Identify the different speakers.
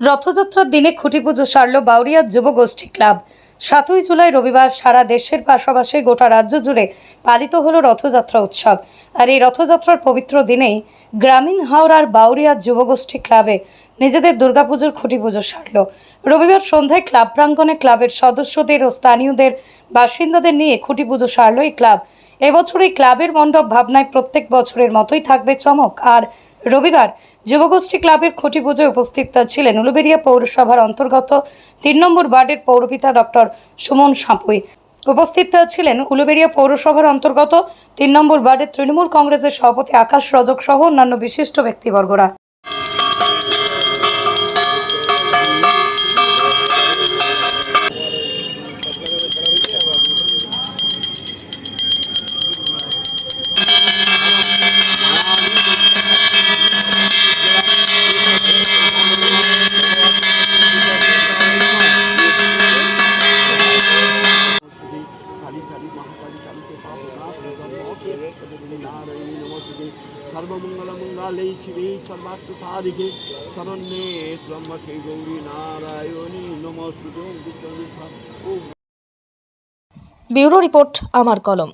Speaker 1: রথযাত্রার দিনে খুঁটি পুজো সারল বাউরিয়া যুব গোষ্ঠী ক্লাব। সাতই জুলাই রবিবার সারা দেশের পাশাপাশি গোটা রাজ্য জুড়ে পালিত হলো রথযাত্রা উৎসব। আর এই রথযাত্রার পবিত্র দিনেই গ্রামীণ হাওড়ার বাউরিয়া যুবগোষ্ঠী ক্লাবে নিজেদের দুর্গাপুজোর খুঁটি পুজো সারল। রবিবার সন্ধ্যায় ক্লাব প্রাঙ্গণে ক্লাবের সদস্যদের ও স্থানীয়দের বাসিন্দাদের নিয়ে খুঁটি পুজো সারল এই ক্লাব। এবছর এই ক্লাবের মণ্ডপ ভাবনায় প্রত্যেক বছরের মতোই থাকবে চমক। আর রবিবার যুবগোষ্ঠী ক্লাবের খুঁটি পুজোয় উপস্থিত ছিলেন উলুবেড়িয়া পৌরসভার অন্তর্গত তিন নম্বর ওয়ার্ডের পৌরপিতা ডক্টর সুমন সাঁপুই। উপস্থিত ছিলেন উলুবেড়িয়া পৌরসভার অন্তর্গত তিন নম্বর ওয়ার্ডের তৃণমূল কংগ্রেসের সভাপতি আকাশ রজক সহ অন্যান্য বিশিষ্ট ব্যক্তিবর্গরা।
Speaker 2: কালী কালী মহাকালী কালীকে নারায়ণী নমস্তে সর্বমঙ্গল মঙ্গলে শিবে সর্বার্থ শরণ্যে ত্রম্বকে গৌরী নারায়ণী নমস্তে
Speaker 3: ব্যুরো রিপোর্ট, আমার কলম।